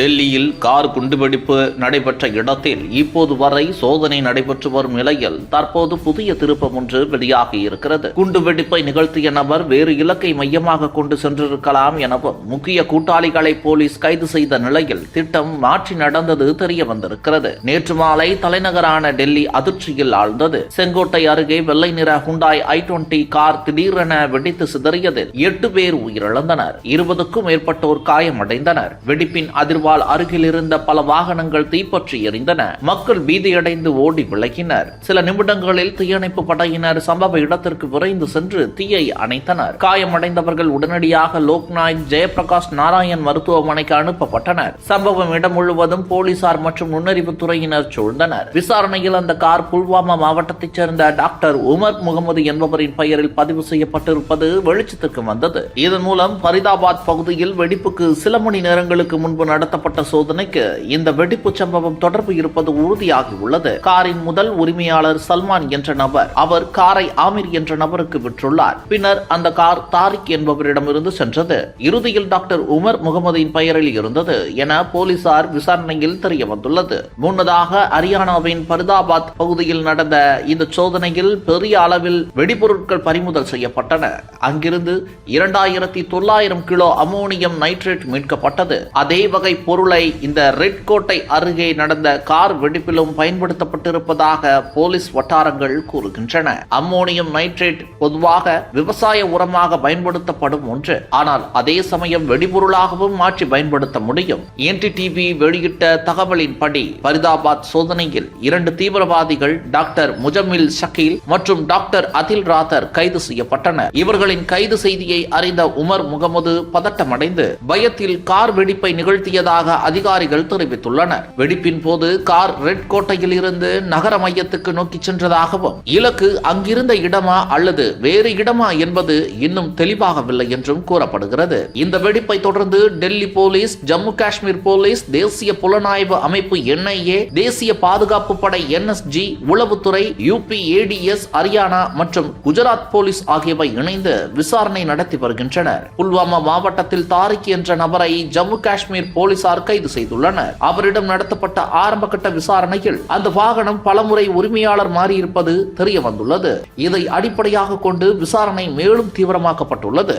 டெல்லியில் கார் குண்டுவெடிப்பு நடைபெற்ற இடத்தில் இப்போது வரை சோதனை நடைபெற்று வரும் நிலையில் தற்போது புதிய திருப்பம் ஒன்று வெளியாகி இருக்கிறது. குண்டுவெடிப்பை நிகழ்த்திய நபர் வேறு இலக்கை மையமாக கொண்டு சென்றிருக்கலாம் எனவும் முக்கிய கூட்டாளிகளை போலீஸ் கைது செய்த நிலையில் திட்டம் மாற்றி நடந்தது தெரிய வந்திருக்கிறது. நேற்று மாலை தலைநகரான டெல்லி அதிர்ச்சியில் ஆழ்ந்தது. செங்கோட்டை அருகே வெள்ளை நிற ஹுண்டாய் ஐ டுவெண்டி கார் திடீரென வெடித்து சிதறியதில் எட்டு பேர் உயிரிழந்தனர். இருபதுக்கும் மேற்பட்டோர் காயமடைந்தனர். வெடிப்பின் அகர்வால் அருகில் இருந்த பல வாகனங்கள் தீப்பற்றி எரிந்தன மக்கள் பீதியடைந்து ஓடி விலகினர். சில நிமிடங்களில் தீயணைப்பு படையினர் சம்பவ இடத்திற்கு விரைந்து சென்று தீயை அணைத்தனர். காயமடைந்தவர்கள் உடனடியாக லோக்நாயக் ஜெயபிரகாஷ் நாராயண் மருத்துவமனைக்கு அனுப்பப்பட்டனர். சம்பவம் இடம் முழுவதும் போலீசார் மற்றும் நுண்ணறிவுத் துறையினர் சூழ்ந்தனர். விசாரணையில் அந்த கார் புல்வாமா மாவட்டத்தைச் சேர்ந்த டாக்டர் உமர் முகமது என்பவரின் பெயரில் பதிவு செய்யப்பட்டிருப்பது வெளிச்சத்துக்கு வந்தது. இதன் மூலம் ஃபரிதாபாத் பகுதியில் வெடிப்புக்கு சில மணி நேரங்களுக்கு முன்பு நடத்த நடத்தப்பட்ட சோதனைக்கு இந்த வெடிப்பு சம்பவம் தொடர்பு இருப்பது உறுதியாகியுள்ளது காரின் முதல் உரிமையாளர் சல்மான் என்ற நபர் அவர் காரை ஆமீர் என்ற நபருக்கு விற்றுள்ளார். பின்னர் அந்த கார் தாரிக் என்பவரிடமிருந்து சென்றது. இறுதியில் டாக்டர் உமர் முகமதின் பெயரில் இருந்தது என போலீசார் விசாரணையில் தெரிய வந்துள்ளது முன்னதாக ஹரியானாவின் பரிதாபாத் பகுதியில் நடந்த இந்த சோதனையில் பெரிய அளவில் வெடிபொருட்கள் பறிமுதல் செய்யப்பட்டன. அங்கிருந்து இரண்டாயிரத்தி தொள்ளாயிரம் கிலோ அமோனியம் நைட்ரேட் மீட்கப்பட்டது. அதே வகை பொருளை இந்த ரெட் கோட்டை அருகே நடந்த கார் வெடிப்பிலும் பயன்படுத்தப்பட்டிருப்பதாக போலீஸ் வட்டாரங்கள் கூறுகின்றன. அம்மோனியம் நைட்ரேட் பொதுவாக விவசாய உரமாக பயன்படுத்தப்படும் ஒன்று. ஆனால் அதே சமயம் வெடிபொருளாகவும் மாற்றி பயன்படுத்த முடியும். என்டிடிவி வெளியிட்ட தகவலின்படி பரிதாபாத் சோதனையில் இரண்டு தீவிரவாதிகள் டாக்டர் முஜமில் ஷக்கீல் மற்றும் டாக்டர் அதில் ராதர் கைது செய்யப்பட்டனர். இவர்களின் கைது செய்தியை அறிந்த உமர் முகமது பதட்டமடைந்து பயத்தில் கார் வெடிப்பை நிகழ்த்தியதாக அதிகாரிகள் தெரிவித்துள்ளனர். வெடிப்பின் போது கார் ரெட் கோட்டையில் இருந்து நகர மையத்துக்கு நோக்கி சென்றதாகவும் இலக்கு அங்கிருந்த இடமா அல்லது வேறு இடமா என்பது இன்னும் தெளிவாகவில்லை என்றும் கூறப்படுகிறது. இந்த வெடிப்பை தொடர்ந்து டெல்லி போலீஸ் ஜம்மு காஷ்மீர் போலீஸ் தேசிய புலனாய்வு அமைப்பு என்ஐஏ தேசிய பாதுகாப்பு படை என்எஸ்ஜி உளவுத்துறை யூபி ஏடிஎஸ் ஹரியானா மற்றும் குஜராத் போலீஸ் ஆகியவை இணைந்து விசாரணை நடத்தி வருகின்றனர். புல்வாமா மாவட்டத்தில் தாரிக் என்ற நபரை ஜம்மு காஷ்மீர் போலீஸ் போலீசார் கைது செய்துள்ளனர். அவரிடம் நடத்தப்பட்ட ஆரம்ப கட்ட விசாரணையில் அந்த வாகனம் பலமுறை உரிமையாளர் மாறியிருப்பது தெரிய வந்துள்ளது இதை அடிப்படையாக கொண்டு விசாரணை மேலும் தீவிரமாக்கப்பட்டுள்ளது.